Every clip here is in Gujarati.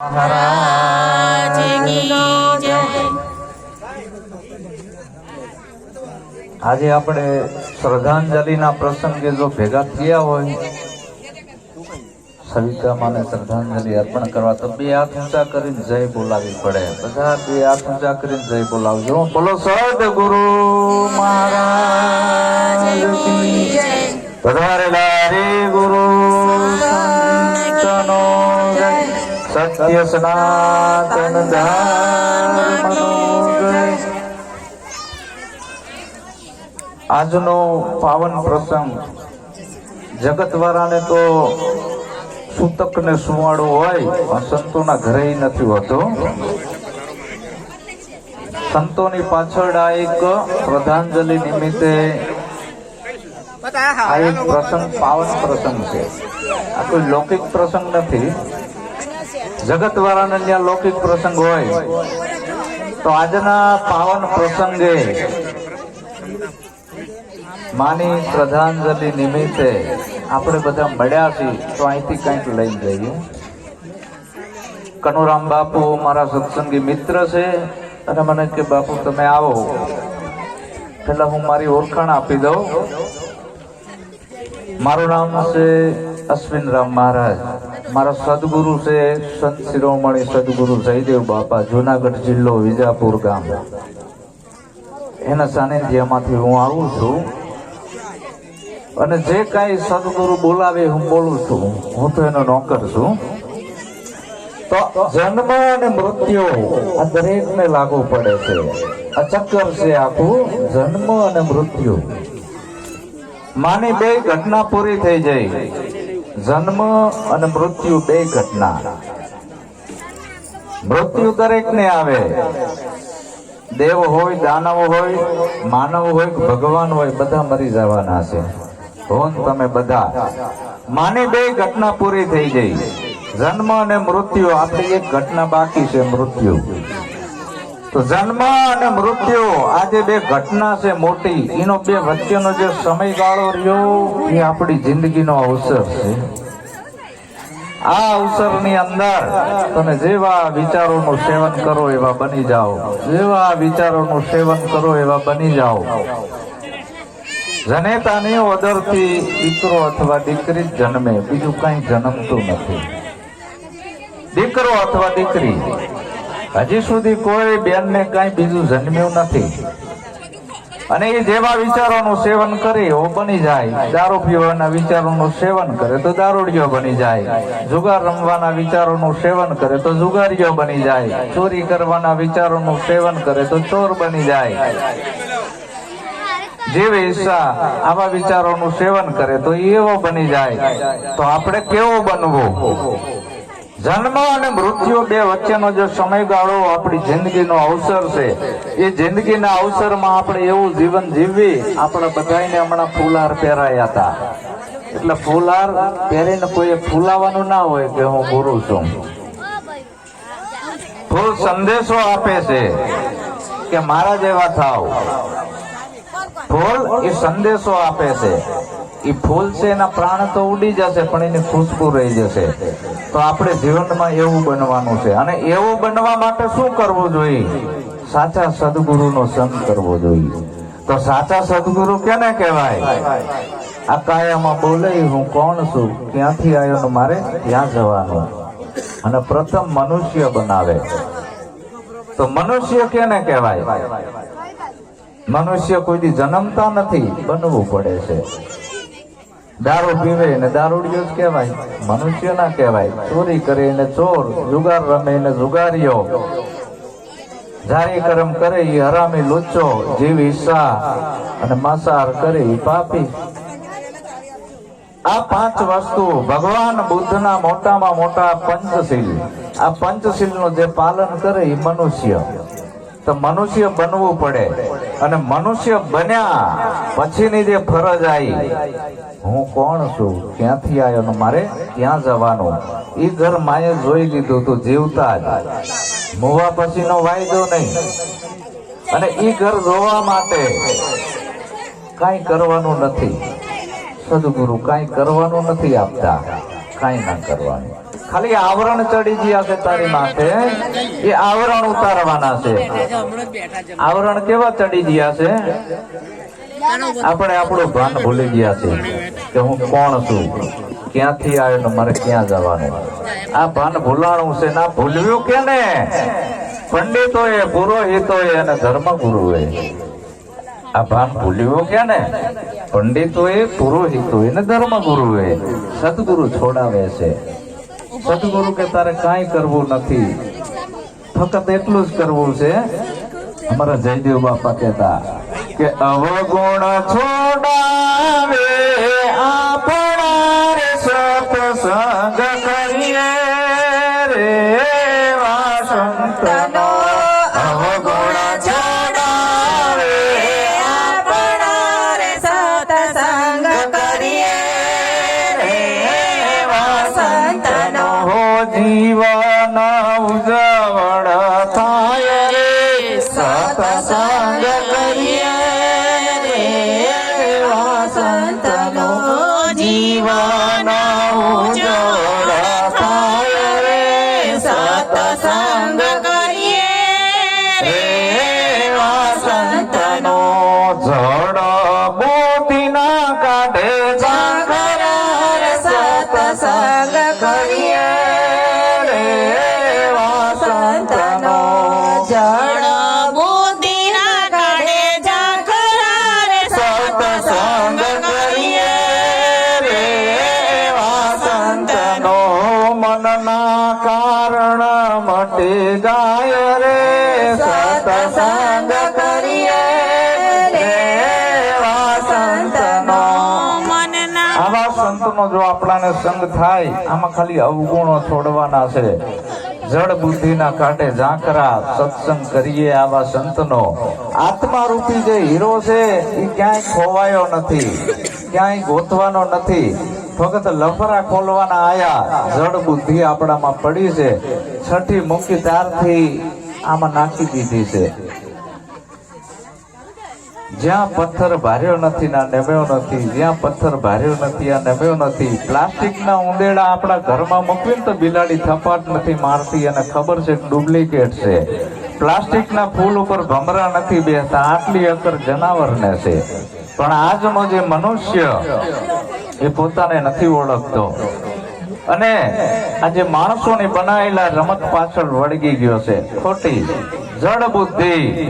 મહારાજ કી જય આજે આપણે શ્રદ્ધાંજલિના પ્રસંગે જો ભેગા થયા હોય સવિતા માને શ્રદ્ધાંજલિ અર્પણ કરવા તો બે હાથ ઊંચા કરીને જય બોલાવી પડે. બધા બે હાથ ઊંચા કરીને જય બોલાવજો. બોલો સદગુરુ મહારાજ કી જય. પધારેલા રે ગુરુ સંતનો જય સત્ય સનાતન આજનો પાવન પ્રસંગ જગતવાળાને તો સૂતક ને સુવાળો હોય, પણ સંતોના ઘરે નથી હોતો. સંતોની પાછળ આ એક શ્રદ્ધાંજલિ નિમિત્તે આ એક પ્રસંગ, પાવન પ્રસંગ છે. આ કોઈ લૌકિક પ્રસંગ નથી. જગતવાળાને ત્યાં લૌકિક પ્રસંગ હોય, તો આજના પાવન પ્રસંગે માની શ્રદ્ધાંજલિ નિમિત્તે આપણે બધા મળ્યા છીએ, તો અહીંથી કંઈક લઈ જઈએ. કનુરામ બાપુ મારા સત્સંગી મિત્ર છે, અને મને કે બાપુ તમે આવો. પેલા હું મારી ઓળખાણ આપી દઉં. મારું નામ છે અશ્વિન રામ મહારાજ. મારા સદગુરુ છે, સંત શિરોમણી સદગુરુ જયદેવ બાપા, જુનાગઢ જિલ્લો વિજાપુર ગામ. એના સાનિધ્યમાંથી હું આવું છું. અને જે કાંઈ સદગુરુ બોલાવે હું બોલું છું. હું તો એનો નોકર છું. તો જન્મ અને મૃત્યુ આ દરેકને લાગુ પડે છે. આ ચક્કર છે આખું જન્મ અને મૃત્યુ. માની બે ઘટના પૂરી થઈ જાય. જન્મ અને મૃત્યુ બે ઘટના. મૃત્યુ દરેકને આવે. દેવ હોય, દાનવ હોય, માનવ હોય ભગવાન હોય, બધા મરી જવાના છે. હોન તમે બધા. માની બે ઘટના પૂરી થઈ ગઈ. જન્મ અને મૃત્યુ આપણી એક ઘટના બાકી છે, મૃત્યુ. તો જન્મ અને મૃત્યુ. આ જે બે ઘટના છે મોટી. એનો બે વચ્ચેનો જે સમયગાળો રહ્યો, એ આપણી જિંદગીનો અવસર છે. આ અવસરની અંદર તમે જેવા વિચારોનું સેવન કરો એવા બની જાઓ. જેવા વિચારોનું સેવન કરો એવા બની જાઓ. જનેતાની ઓદરથી દીકરો અથવા દીકરી જન્મે. બીજું કઈ જન્મતું નથી. દીકરો અથવા દીકરી હજી સુધી કોઈ બેનને કઈ બીજું જન્મ્યું નથી. અને એ જેવા વિચારોનું સેવન કરે, એવો બની જાય. દારૂ પીવાના વિચારોનું સેવન કરે તો દારૂડિયો બની જાય. જુગાર રમવાના વિચારોનું સેવન કરે તો જુગારીઓ બની જાય. ચોરી કરવાના વિચારોનું સેવન કરે તો ચોર બની જાય. જેવી ઈચ્છા આવા વિચારોનું સેવન કરે તો એવો બની જાય. તો આપણે કેવો બનવું? જન્મ અને મૃત્યુ બે વચ્ચેનો જે સમયગાળો આપણી જિંદગીનો અવસર છે, એ જિંદગીના અવસરમાં આપણે એવું જીવન જીવવી આપણે બધાને હમણાં ફૂલહાર પહેરાયા હતા. એટલે ફૂલહાર પહેરીને કોઈ ફૂલાવાનું ના હોય કે હું ગુરુ છું. ફૂલ સંદેશો આપે છે કે મારા જેવા થાવ. ફૂલ એ સંદેશો આપે છે. એ ફૂલ છે એના પ્રાણ તો ઉડી જશે, પણ એની ખુશ્બુ રહી જશે. તો આપણે જીવનમાં એવું બનવાનું છે. અને એવું બનવા માટે શું કરવું જોઈએ? સાચા સદગુરુનો સંગ કરવો જોઈએ. તો સાચા સદગુરુ કેને કહેવાય? આ કાયામાં બોલે, હું કોણ છું? ક્યાંથી આવ્યો ને મારે ત્યાં જવાનું. અને પ્રથમ મનુષ્ય બનાવે. તો મનુષ્ય કેને કહેવાય? મનુષ્ય કોઈ દી જન્મતા નથી, બનવું પડે છે. દારૂ પીવે ને દારૂડિયો જ કહેવાય, મનુષ્ય ના કહેવાય. ચોરી કરે ને ચોર, જુગાર રમે ને જુગારીઓ. જારી કરમ કરે એ હરામી લુચ્ચો, જીવ હિસ્સા અને માંસાહાર કરે એ પાપી. આ પાંચ વસ્તુ ભગવાન બુદ્ધના મોટામાં મોટા પંચશીલ. આ પંચશીલનું જે પાલન કરે એ મનુષ્ય. તો મનુષ્ય બનવું પડે. અને મનુષ્ય બન્યા પછીની જે ફરજ આવી, હું કોણ છું? ક્યાંથી આવ્યો મારે ક્યાં જવાનું? એ ઘર માએ જોઈ લીધું તું જીવતા જ. મોવા પછીનો વાયદો નહીં. અને એ ઘર જોવા માટે કાંઈ કરવાનું નથી. સદગુરુ કાંઈ કરવાનું નથી આપતા. કાંઈ ના કરવાનું. ખાલી આવરણ ચડી ગયા છે તારી માથે એ આવરણ ઉતારવાના છે. આવરણ કેવા ચડી ગયા છે? આપણે આપણું ભાન ભૂલી ગયા છે કે હું કોણ છું? ક્યાંથી આવ્યો ને મારે ક્યાં જવાનું? આ ભાન ભૂલાણું છે ના ભૂલવ્યું કે ને પંડિતોએ, પુરોહિતોએ અને ધર્મગુરુએ આ ભાન ભૂલ્યું કે ને પંડિતોએ, પુરોહિતોએ ને ધર્મગુરુએ સદગુરુ છોડાવે છે. સદગુરુ કે તારે કાંઈ કરવું નથી. ફક્ત એટલું જ કરવું છે. અમારા જયદેવ બાપા કહેતા કે અવગુણ છોડાવે આપણા સત્સંગ સત્સંગ કારણ મટી જાય રે સતસંગ કરીએ આવા સંતનો જો આપણાને સંગ થાય, આમાં ખાલી અવગુણો છોડવાના છે. જળ બુદ્ધિના કાંઠે ઝાંકરા સત્સંગ કરીએ આવા સંતનો. આત્મા રૂપી જે હીરો છે એ ક્યાંય ખોવાયો નથી, ક્યાંય ગોતવાનો નથી. ફક્ત લફરા ખોલવાના આયા. જડ બુદ્ધિ આપણામાં પડી છે. છઠ્ઠી મૂકી તારથી આમાં નાખી દીધી છે. જ્યાં પથ્થર ભાર્યો નથી, ના નમ્યો નથી, જ્યાં પથ્થર ભાર્યો નથી, આ નમ્યો નથી. પ્લાસ્ટિકના ઉંદેડા આપણા ઘરમાં મૂકવીને તો બિલાડી થપાટ નથી મારતી અને ખબર છે ડુપ્લિકેટ છે. પ્લાસ્ટિકના ફૂલ ઉપર ભમરા નથી બેસતા, આટલી અસર જનાવરને છે. પણ આજનો જે મનુષ્ય એ પોતાને નથી ઓળખતો. અને આજે માણસોની બનાવેલા રમત પાછળ વળગી ગયો છે. ખોટી. જડ બુદ્ધિ.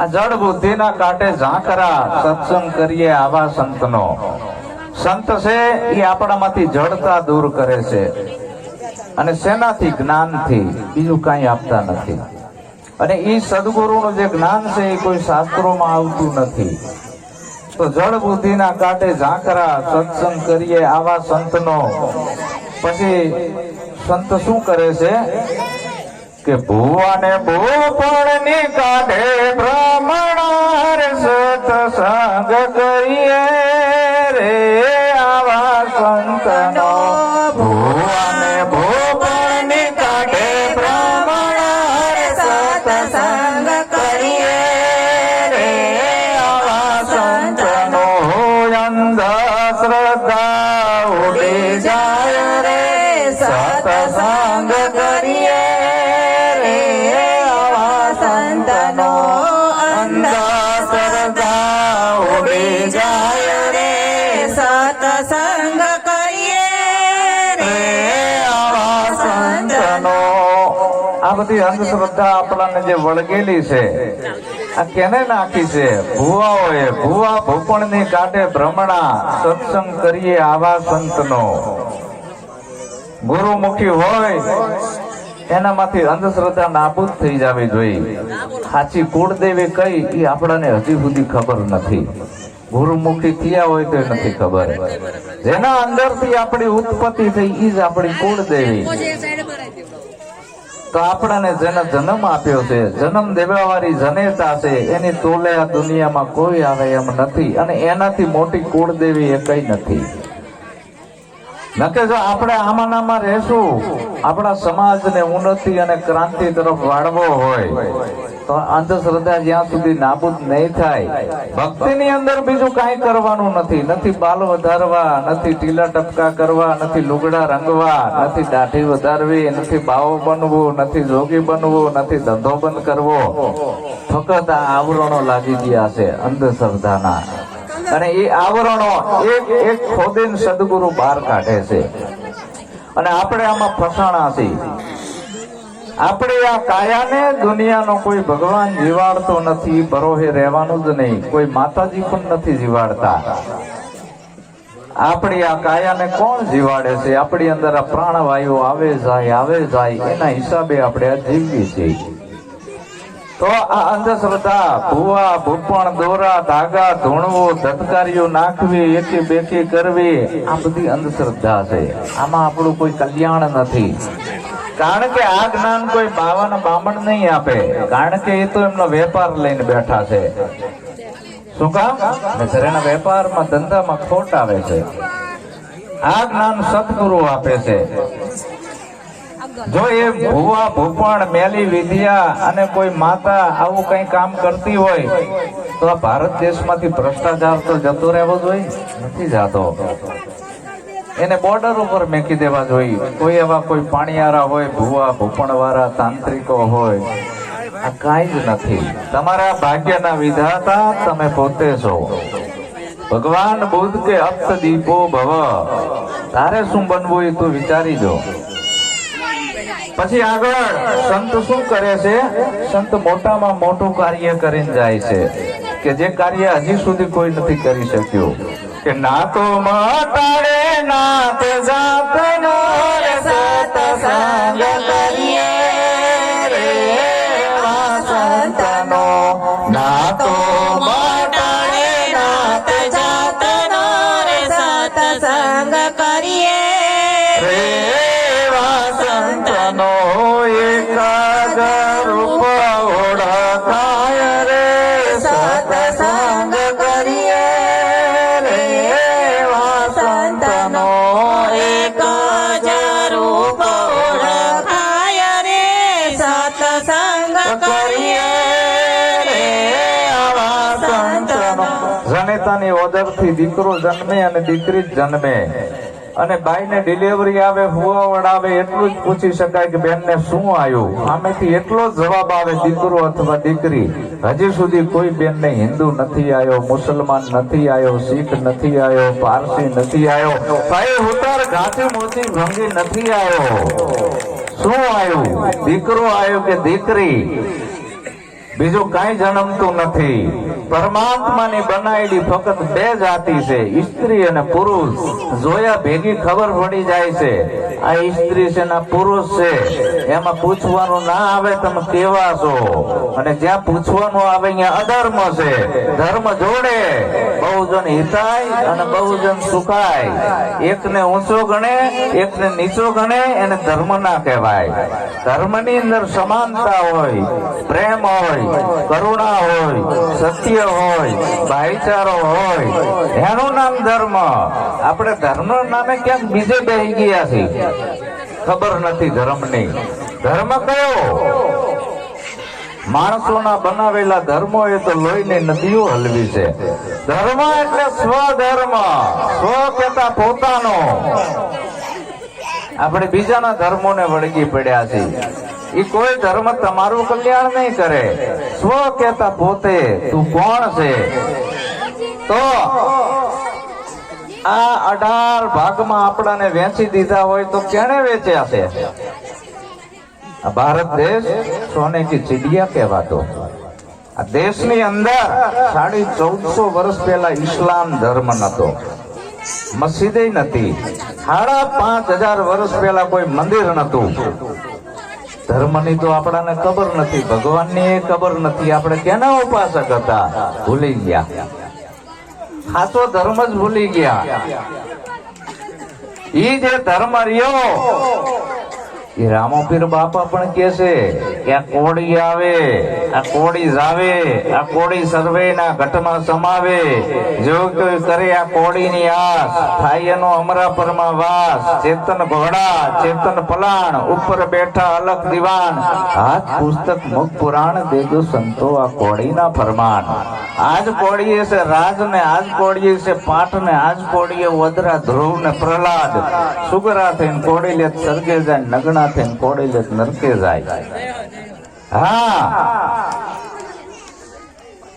આ જડ બુદ્ધિના કાંઠે ઝાંકરા સત્સંગ કરીએ આવા સંતનો. સંત છે, એ આપણામાંથી જડતા દૂર કરે છે. અને શેનાથી? જ્ઞાનથી. બીજું કાંઈ આપતા નથી. અને એ સદગુરુનું જે જ્ઞાન છે, એ કોઈ શાસ્ત્રોમાં આવતું નથી. તો જળ બુદ્ધિના કાંઠે ઝાંખરા સત્સંગ કરીએ આવા સંતનો. પછી સંત શું કરે છે? કે ભુવાને ભૂપણની કાઢે બ્રાહ્મણ સત્સંગ કરીએ. અંધશ્રદ્ધા આપણાને જે વળગેલી છે, આ કેને નાખી છે? ભુવાઓએ ભુવા ભૂપણની કાંઠે ભ્રમણા સત્સંગ કરીએ આવા સંતનો. ગુરુમુખી હોય, એનામાંથી અંધશ્રદ્ધા નાબૂદ થઈ જવી જોઈએ. સાચી કુળદેવી કઈ એ આપણાને હજી સુધી ખબર નથી. ગુરુમુખી થયા હોય તો નથી ખબર. જેના અંદરથી આપણી ઉત્પત્તિ થઈ એ જ આપણી કુળદેવી. તો આપણાને જેને જન્મ આપ્યો છે, જન્મ દેવાવાળી જનેતા છે, એની તોલે આ દુનિયામાં કોઈ આવે એમ નથી. અને એનાથી મોટી કુળદેવી એ કઈ નથી. નકે જો આપણે આમાં રહેશું, આપણા સમાજને ઉન્નતિ અને ક્રાંતિ તરફ વાળવો હોય, તો અંધશ્રદ્ધા જ્યાં સુધી નાબૂદ નહીં થાય, ભક્તિની અંદર બીજું કાંઈ કરવાનું નથી. નથી બાલ વધારવા, નથી ટીલા ટપકા કરવા, નથી લુગડા રંગવા, નથી દાઢી વધારવી, નથી બાવો બનવું, નથી જોગી બનવું, નથી ધંધો બંધ કરવો. ફક્ત આ આવરણો લાગી ગયા છે અંધશ્રદ્ધાના. અને એ આવરણો એક એક ખોદીને સદગુરુ બહાર કાઢે છે. અને આપણે આમાં ફસાણા છીએ. આપણે આ કાયાને દુનિયાનો કોઈ ભગવાન જીવાડતો નથી બરોહે રહેવાનું જ નહીં. કોઈ માતાજી પણ નથી જીવાડતા. આપણી આ કાયાને કોણ જીવાડે છે? આપણી અંદર આ પ્રાણવાયુ આવે જાય આવે જાય, એના હિસાબે આપણે આ જીવીએ છીએ. તો આ અંધશ્રદ્ધા, ભૂવા, ભૂપણ, દોરા, ધાગા, ધૂણવું ધટકારીઓ નાખવી, એકી બેકી કરવી, આ બધી અંધશ્રદ્ધા છે. આમાં આપણું કોઈ કલ્યાણ નથી. કારણ કે આ જ્ઞાન કોઈ બાવાને બામણ નહીં આપે. કારણ કે એ તો એમનો વેપાર લઈને બેઠા છે. શું કામ? ઘરેના વેપારમાં ધંધામાં ખોટ આવે છે. આ જ્ઞાન સદગુરુ આપે છે. જો એ ભુવા ભૂપણ મેલી વિદ્યા અને કોઈ માતા આવું કઈ કામ કરતી હોય, તો આ ભારત દેશમાંથી ભ્રષ્ટાચાર તો જતો રહેવો જોઈએ, નથી જતો. એને બોર્ડર ઉપર મેકી દેવા જોઈએ. કોઈ એવા કોઈ પાણીયારા હોય, ભુવા ભૂપણ વાળા તાંત્રિકો હોય, આ કાંઈ જ નથી. તમારા ભાગ્યના વિધાતા તમે પોતે છો. ભગવાન બુદ્ધ કે અપ્ત દીપો ભવ. તારે શું બનવું એ તું વિચારી જો. પછી આગળ સંત શું કરે છે? સંત મોટામાં મોટું કાર્ય કરીને જાય છે. કે જે કાર્ય હજી સુધી કોઈ નથી કરી શક્યું. કે ના તો મટાડે ના તે નો રે સતસંગ જનેતાની દીકરો જન્મે અને દીકરી જન્મે. અને બાઈને ડિલિવરી આવે હુવાવડ આવે, એટલું જ પૂછી શકાય કે બેનને શું આવ્યું? આમેથી એટલો જ જવાબ આવે, દીકરો અથવા દીકરી, હજી સુધી કોઈ બેનને હિન્દુ નથી આવ્યો, મુસલમાન નથી આવ્યો, શીખ નથી આવ્યો, પારસી નથી આવ્યો, ભાઈ ઉતાર ઘાટી મોતી ભંગી નથી આવ્યો. શું આવ્યું? દીકરો આવ્યો કે દીકરી? બીજું કઈ જન્મતું નથી. પરમાત્માની બનાવેલી ફક્ત બે જાતિ છે સ્ત્રી અને પુરુષ. જોયા ભેગી ખબર પડી જાય છે, આ સ્ત્રી છે પુરુષ છે? એમાં પૂછવાનું ના આવે, તમે કેવા છો? અને જ્યાં પૂછવાનું આવે, અહીંયા અધર્મ છે. ધર્મ જોડે. બહુજન હિતાય અને બહુજન સુખાય. એકને ઊંચો ગણે, એકને નીચો ગણે, એને ધર્મ ના કહેવાય. ધર્મની અંદર સમાનતા હોય, પ્રેમ હોય કરુણા હોય, સત્ય હોય, ભાઈચારો હોય, એનું નામ ધર્મ. આપણે ધર્મ નામે ક્યાંક બીજે બેસી ગયા છીએ? ખબર નથી ધર્મની. ધર્મ કયો? માણસોના બનાવેલા ધર્મો એ તો લોહીની નદીઓ હલવી છે. ધર્મ એટલે સ્વધર્મ. સ્વ કેતા પોતાનો. આપણે બીજાના ધર્મોને વળગી પડ્યા છીએ. એ કોઈ ધર્મ તમારું કલ્યાણ નહીં કરે. સ્વ કેતા પોતે, તું કોણ છે? તો આ અઢાર ભાગમાં આપણાને વેચી દીધા હોય તો કેને વેચ્યા છે? ભારત દેશ સોને કી ચીડિયા કહેવાતો. આ દેશની અંદર સાડી ચૌદસો વર્ષ પહેલા ઇસ્લામ ધર્મ નતો. મસ્જિદે નથી સાડા પાંચ હજાર વર્ષ પહેલા કોઈ મંદિર નતું. ધર્મની તો આપણાને ખબર નથી, ભગવાનની એ ખબર નથી, આપણે કેના ઉપાસક હતા? ભૂલી ગયા. ખાસો ધર્મ જ ભૂલી ગયા. ઈ જે ધર્મ રહ્યો એ રામોપીર બાપા પણ કે છે કે આ કોળી આવે, આ કોળી જાવે, આ કોળી સર્વેના ઘટમાં સમાવે. જો કોઈ કરે આ કોળીની આસ, થાય એનો અમરા પરમાં વાસ. ચેતન ઘોડા ચેતન પલાણ, ઉપર બેઠા અલગ દિવાન. હાથ પુસ્તક મુખ પુરાણ દેજો સંતો આ કોળીના ફરમાન. આજ પોડીએ છે, રાજ ને આજ પોડીએ છે, પાઠ ને આજ પોડીએ વદરા, ધ્રુવ ને પ્રહલાદ. સુગરા થઈને કોડી લે સરગે જાય, નગણા થઈને કોડી લે નરકે જાય. હા.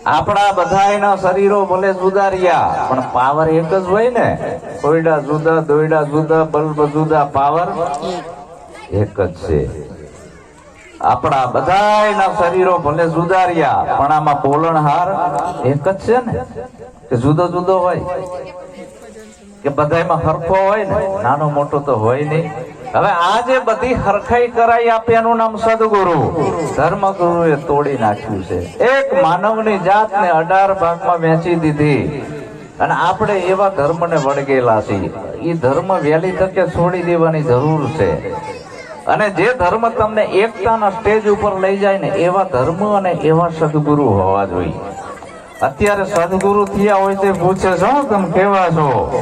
આપણા બધાયના શરીરો ભલે જુદા રહ્યા પણ પાવર એક જ હોય ને? કોયડા જુદા, દોયડા જુદા, બલ્બ જુદા, પાવર એક જ છે. આપણા બધા શરીરો ભલે સુધાર્યા, પણ આમાં બોલણહાર એક જ છે ને? કે જુદો જુદો હોય? કે બધાયમાં હરખો હોય ને? નાનો મોટો તો હોય નહીં. હવે આ જે બધી હરખાઈ કરાઈ આપે એનું નામ સદગુરુ. ધર્મગુરુએ તોડી નાખ્યું છે. એક માનવની જાતને અઢાર ભાગમાં વહેંચી દીધી. અને આપણે એવા ધર્મને વળગેલા છીએ. એ ધર્મ વહેલી તકે છોડી દેવાની જરૂર છે. અને જે ધર્મ તમને એકતાના સ્ટેજ ઉપર લઈ જાય ને, એવા ધર્મ અને એવા સદગુરુ હોવા જોઈએ. અત્યારે સદગુરુ થયા હોય તે પૂછે છો તમે કેવા છો?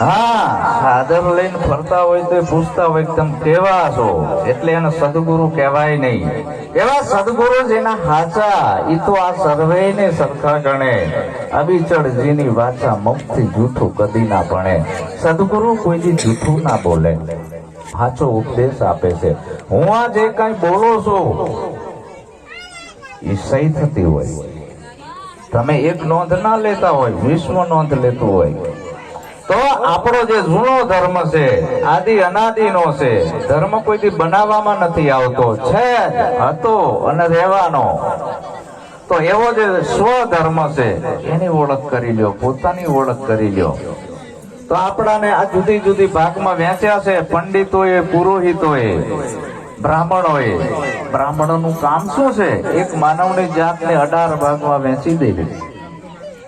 હા, સાદર લઈને ફરતા હોય તો પૂછતા હોય તમે કેવા છો? એટલે એને સદગુરુ કહેવાય નહીં. એવા સદગુરુ જેના હાચા. એ તો આ સર્વે ને સરખા ગણે. અવિચળ જીની વાચા મુખથી જૂઠું કદી ના ભણે. સદગુરુ કોઈથી જૂઠું ના બોલે. સાચો ઉપદેશ આપે છે. હું આ જે કઈ બોલું છું એ સહી થતી હોય. તમે એક નોંધ ના લેતા હોય, વિશ્વ નોંધ લેતું હોય. તો આપણો જે જૂનો ધર્મ છે, આદિ અનાદિનો છે, ધર્મ કોઈથી બનાવવામાં નથી આવતો, છે હતો અને રહેવાનો. તો એવો જે સ્વધર્મ છે, એની ઓળખ કરી લ્યો, પોતાની ઓળખ કરી લ્યો. તો આપણાને આ જુદી જુદી ભાગમાં વહેંચ્યા છે. પંડિતોએ, પુરોહિતોએ, બ્રાહ્મણોએ. બ્રાહ્મણોનું કામ શું છે? એક માનવની જાતને અઢાર ભાગમાં વહેંચી દેવી.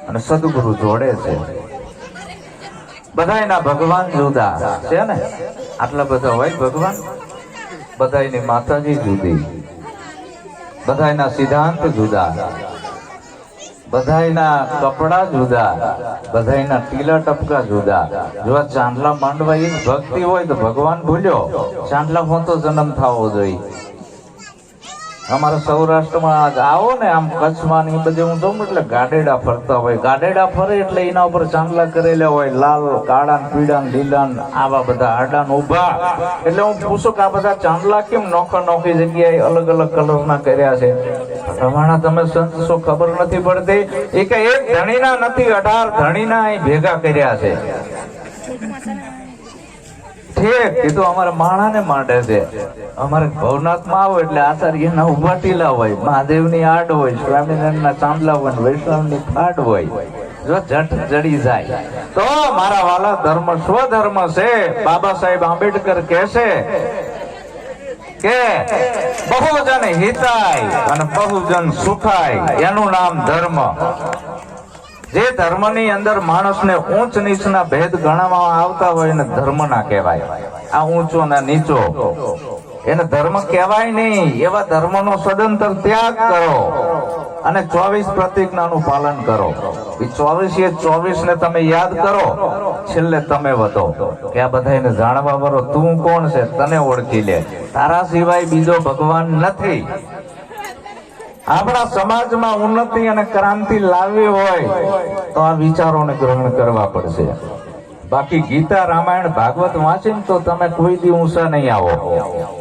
અને સદગુરુ જોડે છે. બધાયના ભગવાન જુદા છે ને? આટલા બધા હોય ભગવાન? બધાયની માતાજી જુદી. બધાયના સિદ્ધાંત જુદા. બધાયના કપડા જુદા, બધાયના ટીલા ટપકા જુદા. જો આ ચાંદલા માંડવા એ ભક્તિ હોય તો ભગવાન ભૂલ્યો. ચાંદલા હોતો જન્મ થવો જોઈએ અમારા સૌરાષ્ટ્રમાં આજ આવો ને આમ કચ્છમાં ને બધે હું જોઉં એટલે ગાડેડા ફરતા હોય. ગાડેડા ફરે એટલે એના ઉપર ચાંદલા કરેલા હોય. લાલ, કાળા પીળા લીલા આવા બધા આડા ઊભા. એટલે હું પૂછું કે આ બધા ચાંદલા કેમ નોખા નોખી જગ્યાએ અલગ અલગ કલરના કર્યા છે? પ્રમાણા તમે સંત શું ખબર નથી પડતી. એ કે એક ધણીના નથી, અઢાર ધણીના અહીં ભેગા કર્યા છે. છે. હોય, મહાદેવની આડ હોય, સ્વામિનારાયણના ચાંદલા હોય વૈષ્ણવની હોય. જટ જડી જાય, તો મારા વાલા ધર્મ સ્વધર્મ છે. બાબા સાહેબ આંબેડકર કહેશે કે બહુજન હિતાય અને બહુજન સુખાય. એનું નામ ધર્મ. જે ધર્મની અંદર માણસને ઊંચ નીચના ભેદ ગણવામાં આવતા હોય એને ધર્મ ના કહેવાય. આ ઊંચો ના નીચો. એને ધર્મ કહેવાય નહીં. એવા ધર્મનો સદંતર ત્યાગ કરો અને ચોવીસ પ્રતિજ્ઞાનું પાલન કરો. એ ચોવીસ એ ચોવીસ ને તમે યાદ કરો. છેલ્લે તમે વધો. કે આ બધાને જાણવા વાળો તું કોણ છે? તને ઓળખી લે. તારા સિવાય બીજો ભગવાન નથી. આપણા સમાજમાં ઉન્નતિ અને ક્રાંતિ લાવવી હોય તો આ વિચારોને ગ્રહણ કરવા પડશે. બાકી ગીતા રામાયણ ભાગવત વાંચીને તો તમે કોઈ દી ઊંચા નહીં આવો.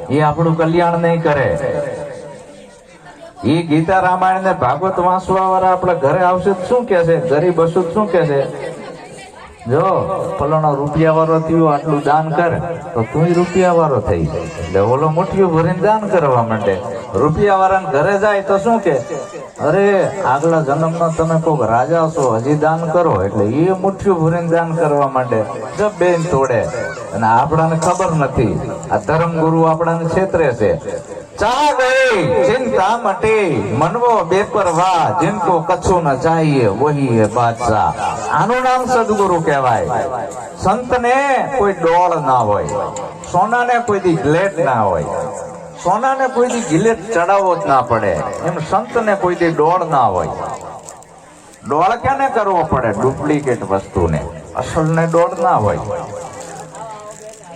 એ આપણું કલ્યાણ નહીં કરે. એ ગીતા રામાયણ ને ભાગવત વાંચવા વાળા આપણા ઘરે આવશે શું કે છે ગરીબ હશું શું કે છે જો, ફલાણો રૂપિયા વાળો થયો, આટલું દાન કર, તો તું રૂપિયા વાળો થઈ એટલે ઓલો મુઠ્ઠીઓ ભરીને દાન કરવા માંડે. રૂપિયા વાળાને ઘરે જાય તો શું કે? અરે, આગલા માં તમે કોઈક રાજા છો, હજી દાન કરો, એટલે એ મુઠ્ઠું ભરીને દાન કરવા માટે બેન તોડે. અને આપણાને ખબર નથી. આ ધર્મ ગુરુ આપણાને છેતરે છે. ચા ગઈ ચિંતા મટી, મનવો બેપરવા જિનકો કછું ન ચાહીએ વહી હે બાદશાહ. આનું નામ સદગુરુ કહેવાય. સંતને કોઈ ડોળ ના હોય. સોના ને કોઈ દી ગ્લેટ ના હોય. સોનાને કોઈ દી ગિલેટ ચડાવવો જ ના પડે. એમ સંતને કોઈ દી ડોળ ના હોય. ડોળ ક્યાંને કરવો પડે? ડુપ્લિકેટ વસ્તુને. અસલને ડોળ ના હોય.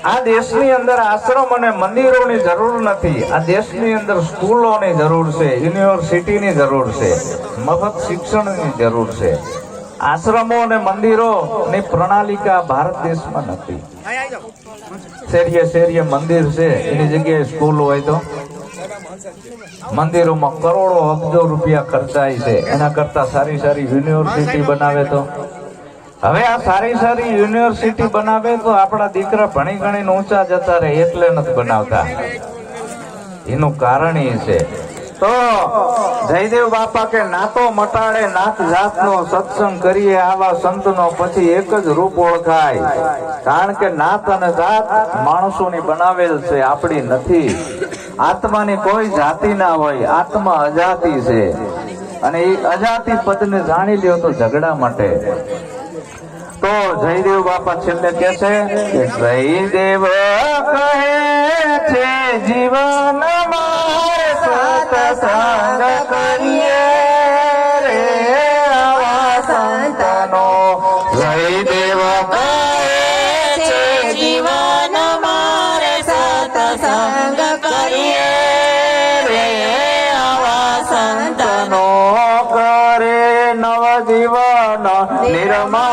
આ દેશની અંદર આશ્રમ અને મંદિરોની જરૂર નથી. આ દેશની અંદર સ્કૂલોની જરૂર છે, યુનિવર્સિટીની જરૂર છે, મફત શિક્ષણની જરૂર છે. આશ્રમો અને મંદિરોની પ્રણાલિકા ભારત દેશમાં નથી. શેરીએ શેરીએ મંદિર છે, એની જગ્યાએ સ્કૂલ હોય તો. મંદિરોમાં કરોડો અબજો રૂપિયા ખર્ચાય છે, એના કરતા સારી સારી યુનિવર્સિટી બનાવે તો. હવે આ સારી સારી યુનિવર્સિટી બનાવે તો આપણા દીકરા ભણી ગણીને ઊંચા જતા રહે, એટલે નથી બનાવતા. એનું કારણ એ છે તો જયદેવ બાપા કે નાતો મટાડે, નાત નો સત્સંગ કરીએ, આવા સંતનો પછી એક જ રૂપ ઓળખાય. કારણ કે નાત અને જાત માણસોની બનાવેલ છે, આપણી નથી. આત્માની કોઈ જાતિ ના હોય, આત્મા અજાતિ છે. અને એ અજાતિ પદને જાણી લ્યો તો ઝઘડા માટે. તો જયદેવ બાપા છેલ્લે કે છે જયદેવ કહે છે, જીવન સત્સંગ કરીએ રે આવા સંતનો. જય દેવ છે, જીવન મારે સતસંગ કરીએ રે આવા સંતનો. કરે નવ જીવન નિર્માણ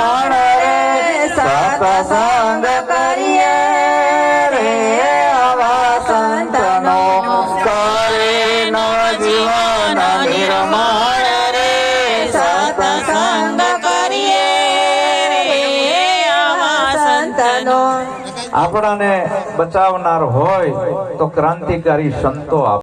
બચાવનાર હોય તો ક્રાંતિકારી સંતો